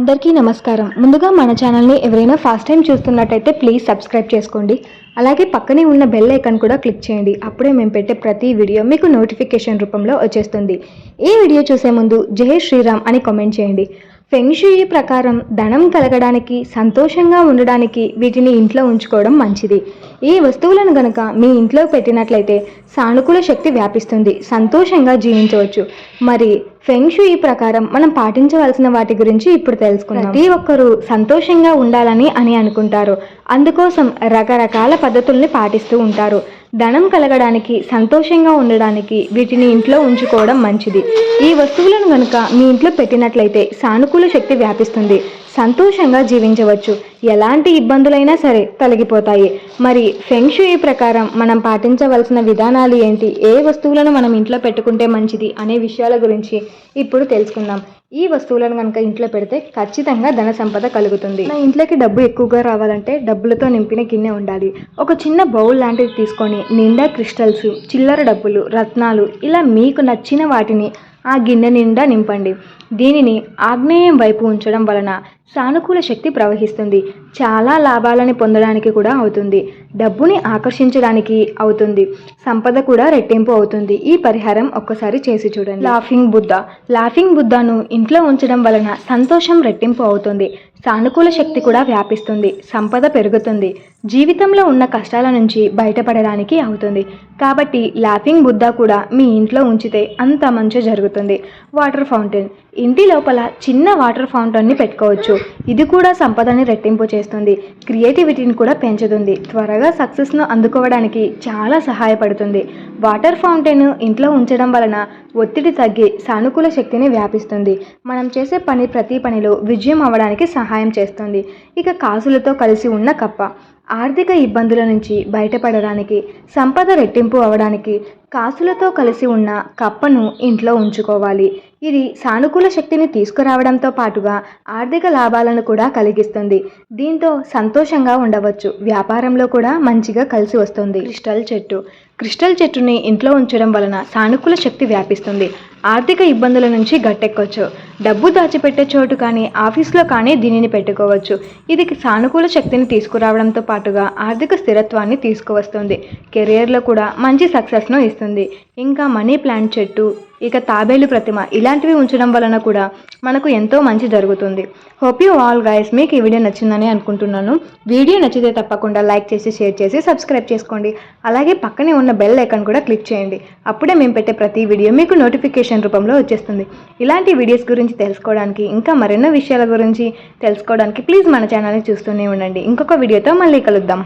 అందరికీ నమస్కారం. ముందుగా మన ఛానల్ని ఎవరైనా ఫస్ట్ టైం చూస్తున్నట్టయితే ప్లీజ్ సబ్స్క్రైబ్ చేసుకోండి. అలాగే పక్కనే ఉన్న బెల్ ఐకాన్ కూడా క్లిక్ చేయండి. అప్పుడే మేము పెట్టే ప్రతి వీడియో మీకు నోటిఫికేషన్ రూపంలో వచ్చేస్తుంది. ఈ వీడియో చూసే ముందు జై శ్రీరామ్ అని కామెంట్ చేయండి. ఫెంగ్షుయి ప్రకారం ధనం కలగడానికి సంతోషంగా ఉండడానికి వీటిని ఇంట్లో ఉంచుకోవడం మంచిది. ఈ వస్తువులను గనక మీ ఇంట్లో పెట్టినట్లయితే సానుకూల శక్తి వ్యాపిస్తుంది. సంతోషంగా జీవించవచ్చు. మరి ఫెంగ్షుయి ప్రకారం మనం పాటించవలసిన వాటి గురించి ఇప్పుడు తెలుసుకుందాం. ప్రతి ఒక్కరూ సంతోషంగా ఉండాలని అని అనుకుంటారు. అందుకోసం రకరకాల పద్ధతుల్ని పాటిస్తూ ఉంటారు. ధనం కలగడానికి సంతోషంగా ఉండడానికి వీటిని ఇంట్లో ఉంచుకోవడం మంచిది. ఈ వస్తువులను కనుక మీ ఇంట్లో పెట్టినట్లయితే సానుకూల శక్తి వ్యాపిస్తుంది. సంతోషంగా జీవించవచ్చు. ఎలాంటి ఇబ్బందులైనా సరే తొలగిపోతాయి. మరి ఫెంగ్షుయి ప్రకారం మనం పాటించవలసిన విధానాలు ఏంటి? ఏ వస్తువులను మనం ఇంట్లో పెట్టుకుంటే మంచిది అనే విషయాల గురించి ఇప్పుడు తెలుసుకుందాం. ఈ వస్తువులను కనుక ఇంట్లో పెడితే ఖచ్చితంగా ధన సంపద కలుగుతుంది. నా ఇంట్లోకి డబ్బు ఎక్కువగా రావాలంటే డబ్బులతో నింపిన గిన్నె ఉండాలి. ఒక చిన్న బౌల్ లాంటిది తీసుకొని నిండా క్రిస్టల్స్ చిల్లర డబ్బులు రత్నాలు ఇలా మీకు నచ్చిన వాటిని ఆ గిన్నె నిండా నింపండి. దీనిని ఆగ్నేయం వైపు ఉంచడం వలన సానుకూల శక్తి ప్రవహిస్తుంది. చాలా లాభాలని పొందడానికి కూడా అవుతుంది. డబ్బుని ఆకర్షించడానికి అవుతుంది. సంపద కూడా రెట్టింపు అవుతుంది. ఈ పరిహారం ఒక్కసారి చేసి చూడండి. లాఫింగ్ బుద్ధ. లాఫింగ్ బుద్ధను ఇంట్లో ఉంచడం వలన సంతోషం రెట్టింపు అవుతుంది. సానుకూల శక్తి కూడా వ్యాపిస్తుంది సంపద పెరుగుతుంది జీవితంలో ఉన్న కష్టాల నుంచి బయటపడడానికి అవుతుంది. కాబట్టి లాఫింగ్ బుద్ధ కూడా మీ ఇంట్లో ఉంచితే అంత మంచి జరుగుతుంది. వాటర్ ఫౌంటైన్ ఇంటి లోపల చిన్న వాటర్ ఫౌంటైన్ని పెట్టుకోవచ్చు. ఇది కూడా సంపదని రెట్టింపు చేస్తుంది. క్రియేటివిటీని కూడా పెంచుతుంది. త్వరగా సక్సెస్ను అందుకోవడానికి చాలా సహాయపడుతుంది. వాటర్ ఫౌంటైన్ ఇంట్లో ఉంచడం వలన ఒత్తిడి తగ్గి సానుకూల శక్తిని వ్యాపిస్తుంది. మనం చేసే పని ప్రతి పనిలో విజయం అవ్వడానికి సహాయం చేస్తుంది. ఇక కాసులతో కలిసి ఉన్న కప్ప. ఆర్థిక ఇబ్బందుల నుంచి బయటపడడానికి సంపద రెట్టింపు అవడానికి కాసులతో కలిసి ఉన్న కప్పను ఇంట్లో ఉంచుకోవాలి. ఇది సానుకూల శక్తిని తీసుకురావడంతో పాటుగా ఆర్థిక లాభాలను కూడా కలిగిస్తుంది. దీంతో సంతోషంగా ఉండవచ్చు. వ్యాపారంలో కూడా మంచిగా కలిసి వస్తుంది. క్రిస్టల్ చెట్టు. క్రిస్టల్ చెట్టుని ఇంట్లో ఉంచడం వలన సానుకూల శక్తి వ్యాపిస్తుంది. ఆర్థిక ఇబ్బందుల నుంచి గట్టెక్కొచ్చు. డబ్బు దాచిపెట్టే చోటు కానీ ఆఫీస్లో కానీ దీనిని పెట్టుకోవచ్చు. ఇది సానుకూల శక్తిని తీసుకురావడంతో పాటుగా ఆర్థిక స్థిరత్వాన్ని తీసుకువస్తుంది. కెరియర్లో కూడా మంచి సక్సెస్ను ఇస్తుంది. ఇంకా మనీ ప్లాంట్ చెట్టు ఇక తాబేలు ప్రతిమ ఇలాంటివి ఉంచడం వలన కూడా మనకు ఎంతో మంచి జరుగుతుంది. హోప్ యూ ఆల్ గైస్ మీకు ఈ వీడియో నచ్చిందని అనుకుంటున్నాను. వీడియో నచ్చితే తప్పకుండా లైక్ చేసి షేర్ చేసి సబ్స్క్రైబ్ చేసుకోండి. అలాగే పక్కనే ఉన్న బెల్ ఐకాన్ కూడా క్లిక్ చేయండి. అప్పుడే మేము పెట్టే ప్రతి వీడియో మీకు నోటిఫికేషన్ రూపంలో వచ్చేస్తుంది. ఇలాంటి వీడియోస్ గురించి తెలుసుకోవడానికి ఇంకా మరెన్నో విషయాల గురించి తెలుసుకోవడానికి ప్లీజ్ మన ఛానల్ని చూస్తూనే ఉండండి. ఇంకొక వీడియోతో మళ్ళీ కలుద్దాం.